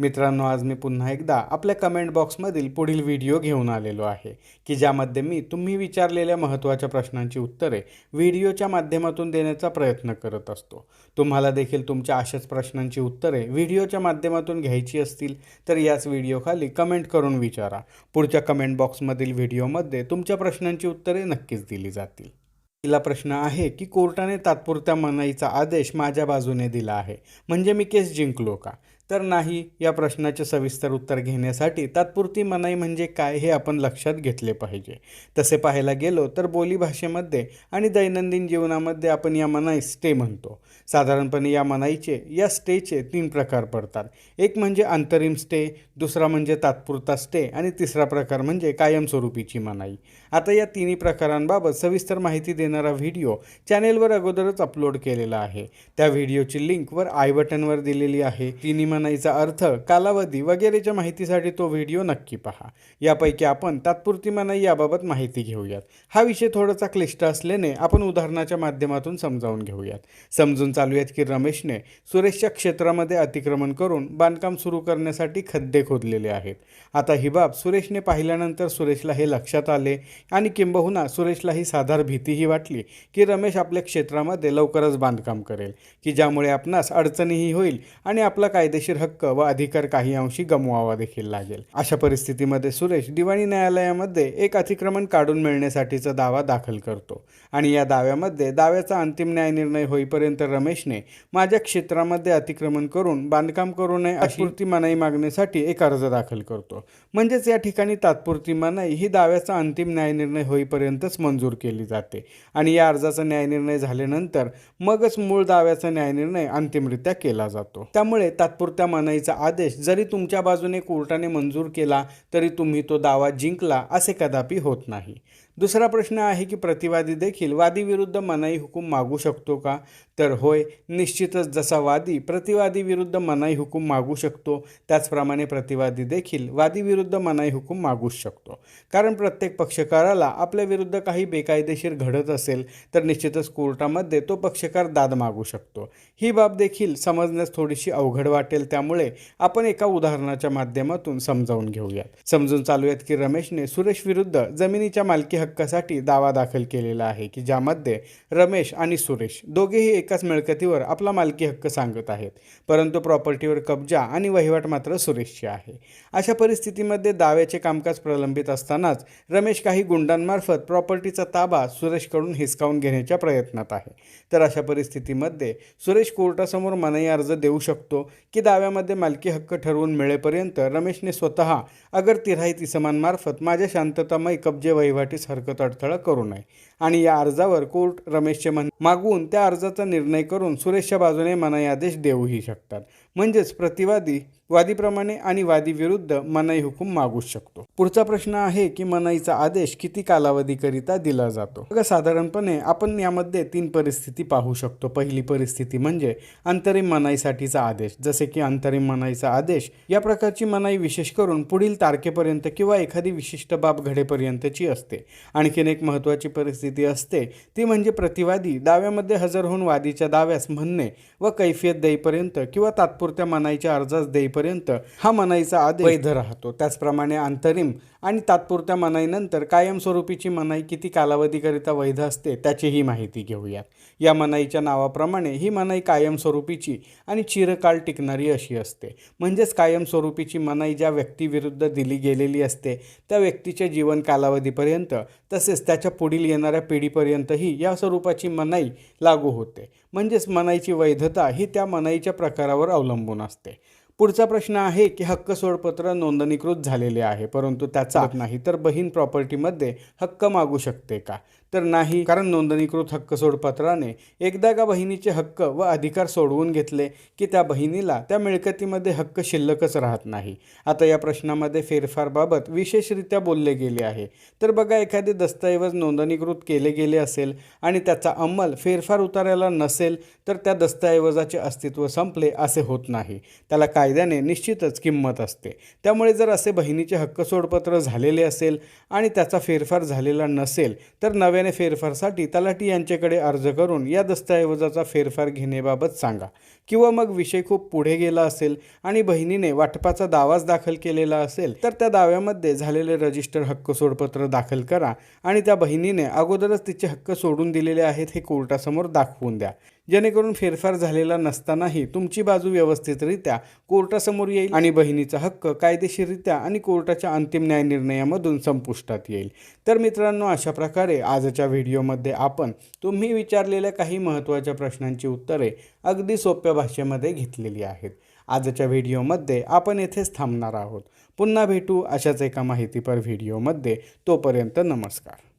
मित्रांनो आज मी पुन्हा एकदा आपल्या कमेंट बॉक्समधील पुढील व्हिडिओ घेऊन आलेलो आहे की ज्यामध्ये मी तुम्ही विचारलेल्या महत्त्वाच्या प्रश्नांची उत्तरे व्हिडिओच्या माध्यमातून देण्याचा प्रयत्न करत असतो. तुम्हाला देखील तुमच्या अशाच प्रश्नांची उत्तरे व्हिडिओच्या माध्यमातून घ्यायची असतील तर याच व्हिडिओखाली कमेंट करून विचारा. पुढच्या कमेंट बॉक्समधील व्हिडिओमध्ये तुमच्या प्रश्नांची उत्तरे नक्कीच दिली जातील. तिला प्रश्न आहे की कोर्टाने तात्पुरत्या मनाईचा आदेश माझ्या बाजूने दिला आहे. म्हणजे मी केस जिंकलो का? तर नाही या प्रश्नाचे सविस्तर उत्तर घेण्यासाठी तात्पुरती मनाई म्हणजे काय हे आपण लक्षात घेतले पाहिजे. तसे पाहायला गेलो तर बोलीभाषेमध्ये आणि दैनंदिन जीवनामध्ये आपण या मनाई स्टे म्हणतो. साधारणपणे या मनाईचे या स्टेचे तीन प्रकार पडतात. एक म्हणजे अंतरिम स्टे दुसरा म्हणजे तात्पुरता स्टे आणि तिसरा प्रकार म्हणजे कायमस्वरूपीची मनाई. आता या तिन्ही प्रकारांबाबत सविस्तर माहिती देणारा व्हिडिओ चॅनेलवर अगोदरच अपलोड केलेला आहे. त्या व्हिडिओची लिंक वर आय बटनवर दिलेली आहे. तिन्ही मनाईचा अर्थ कालावधी वगैरेच्या माहितीसाठी तो व्हिडिओ नक्की पहा. यापैकी आपण तात्पुरती मनाई याबाबत माहिती घेऊयात. हा विषय थोडासा क्लिष्ट असल्याने आपण उदाहरणाच्या माध्यमातून समजावून घेऊयात. समजून चालूयात की रमेशने सुरेशच्या क्षेत्रामध्ये अतिक्रमण करून बांधकाम सुरू करण्यासाठी खड्डे खोदलेले आहेत. आता ही बाब सुरेशने पाहिल्यानंतर सुरेशला हे लक्षात आले आणि किंबहुना सुरेशला ही साधार भीतीही वाटली की रमेश आपल्या क्षेत्रामध्ये लवकरच बांधकाम करेल की ज्यामुळे आपणास अडचणीही होईल आणि आपला कायदेशीर हक्क व अधिकार काही अंशी गमवावा देखील लागेल. अशा परिस्थितीमध्ये सुरेश दिवाणी न्यायालयामध्ये एक अतिक्रमण काढून मिळण्यासाठीचा दावा दाखल करतो आणि या दाव्यामध्ये दाव्याचा अंतिम न्यायनिर्णय होईपर्यंत रमेशने माझ्या क्षेत्रामध्ये अतिक्रमण करून बांधकाम करू नये अशी मनाई मागण्यासाठी एक अर्ज दाखल करतो. म्हणजेच या ठिकाणी तात्पुरती मनाई ही दाव्याचा अंतिम न्यायनिर्णय होईपर्यंतच मंजूर केली जाते आणि या अर्जाचा न्यायनिर्णय झाल्यानंतर मगच मूळ दाव्याचा न्यायनिर्णय अंतिमरित्या केला जातो. त्यामुळे तात्पुरत्या मनाईचा आदेश. जरी तुमच्या बाजूने कोर्टाने मंजूर केला तरी तुम्ही तो दावा जिंकला असे कदापि होत नाही. दुसरा प्रश्न आहे की प्रतिवादी देखील वादीविरुद्ध मनाई हुकूम मागू शकतो का? तर होय निश्चितच जसा वादी प्रतिवादी विरुद्ध मनाई हुकूम मागू शकतो त्याचप्रमाणे प्रतिवादी देखील वादीविरुद्ध मनाई हुकूम मागूच शकतो. कारण प्रत्येक पक्षकाराला आपल्या विरुद्ध काही बेकायदेशीर घडत असेल तर निश्चितच कोर्टामध्ये तो पक्षकार दाद मागू शकतो. ही बाब देखील समजण्यास थोडीशी अवघड वाटेल त्यामुळे आपण एका उदाहरणाच्या माध्यमातून समजावून घेऊयात. समजून चालूयात की रमेशने सुरेश विरुद्ध जमिनीच्या मालकी हक्कासाठी दावा दाखल केलेला आहे की ज्यामध्ये रमेश आणि सुरेश दोघेही एकाच मिळकतीवर आपला मालकी हक्क सांगत आहेत परंतु प्रॉपर्टीवर कब्जा आणि वहिवाट मात्र सुरेशची आहे. अशा परिस्थितीमध्ये दाव्याचे कामकाज प्रलंबित असतानाच रमेश काही गुंडांमार्फत प्रॉपर्टीचा ताबा सुरेशकडून हिसकावून घेण्याच्या प्रयत्नात आहे. तर अशा परिस्थितीमध्ये सुरेश कोर्टासमोर मनाई अर्ज देऊ शकतो की दाव्यामध्ये मालकी हक्क ठरवून मिळेपर्यंत रमेशने स्वतः अगर तिराईत इसमांमार्फत माझ्या शांततामय कब्जे वहिवाटीस हरकत अडथळा करू नये. आणि या अर्जावर कोर्ट रमेशचे मन मागवून त्या अर्जाचा निर्णय करून सुरेशच्या बाजूने मनाई आदेश देऊही शकतात. म्हणजेच प्रतिवादी वादीप्रमाणे आणि वादीविरुद्ध मनाई हुकूम मागू शकतो. पुढचा प्रश्न आहे की मनाईचा आदेश किती कालावधीकरिता दिला जातो? बघा साधारणपणे आपण यामध्ये तीन परिस्थिती पाहू शकतो. पहिली परिस्थिती म्हणजे अंतरिम मनाईसाठीचा आदेश. जसे की अंतरिम मनाईचा आदेश या प्रकारची मनाई विशेष करून पुढील तारखेपर्यंत किंवा एखादी विशिष्ट बाब घडेपर्यंतची असते. आणखीन एक महत्त्वाची परिस्थिती असते ती म्हणजे प्रतिवादी दाव्यामध्ये हजर होऊन वादीच्या दाव्यास म्हणणे व कैफियत देईपर्यंत किंवा तात्पुरत्या मनाईच्या अर्जास देईपर्यंत हा मनाईचा आदेश वैध राहतो. त्याचप्रमाणे अंतरिम आणि तात्पुरत्या मनाईनंतर कायमस्वरूपीची मनाई किती कालावधीकरिता वैध असते त्याचीही माहिती घेऊयात. या मनाईच्या नावाप्रमाणे ही मनाई कायमस्वरूपीची आणि चिरकाल टिकणारी अशी असते. म्हणजेच कायमस्वरूपीची मनाई ज्या व्यक्तीविरुद्ध दिली गेलेली असते त्या व्यक्तीच्या जीवन कालावधीपर्यंत तसेच त्याच्या पुढील येणाऱ्या पिढीपर्यंतही या स्वरूपाची मनाई लागू होते. म्हणजेच मनाईची वैधता ही त्या मनाईच्या प्रकारावर अवलंबून असते. पुढचा प्रश्न आहे की हक्क सोडपत्र नोंदणीकृत झालेले आहे परंतु त्याचा नाही तर बहीण प्रॉपर्टीमध्ये हक्क मागू शकते का? तर नाही कारण नोंदणीकृत हक्क सोडपत्राने एकदा का बहिणीचे हक्क व अधिकार सोडवून घेतले की त्या बहिणीला त्या मिळकतीमध्ये हक्क शिल्लकच राहत नाही. आता या प्रश्नामध्ये फेरफारबाबत विशेषरित्या बोलले गेले आहे. तर बघा एखादे दस्तऐवज नोंदणीकृत केले गेले असेल आणि त्याचा अंमल फेरफार उतारायला नसेल तर त्या दस्तऐवजाचे अस्तित्व संपले असे होत नाही. त्याला कायद्याने निश्चितच किंमत असते. त्यामुळे जर असे बहिणीचे हक्क सोडपत्र झालेले असेल आणि त्याचा फेरफार झालेला नसेल तर नव्या नव्याने फेरफारसाठी तलाठी यांच्याकडे अर्ज करून या दस्तऐवजाचा फेरफार घेण्याबाबत सांगा. किंवा मग विषय खूप पुढे गेला असेल आणि बहिणीने वाटपाचा दावाच दाखल केलेला असेल तर त्या दाव्यामध्ये झालेले रजिस्टर हक्क सोडपत्र दाखल करा आणि त्या बहिणीने अगोदरच तिचे हक्क सोडून दिलेले आहेत हे कोर्टासमोर दाखवून द्या. जेणेकरून फेरफार झालेला नसतानाही तुमची बाजू व्यवस्थितरित्या कोर्टासमोर येईल आणि बहिणीचा हक्क कायदेशीररित्या आणि कोर्टाच्या अंतिम न्याय निर्णयामधून संपुष्टात येईल. तर मित्रांनो अशा प्रकारे आजच्या व्हिडिओमध्ये आपण तुम्ही विचारलेल्या काही महत्त्वाच्या प्रश्नांची उत्तरे अगदी सोप्या भाषेमध्ये घेतलेली आहेत. आजच्या व्हिडिओमध्ये आपण येथेच थांबणार आहोत. पुन्हा भेटू अशाच एका माहितीपर व्हिडिओमध्ये. तोपर्यंत नमस्कार.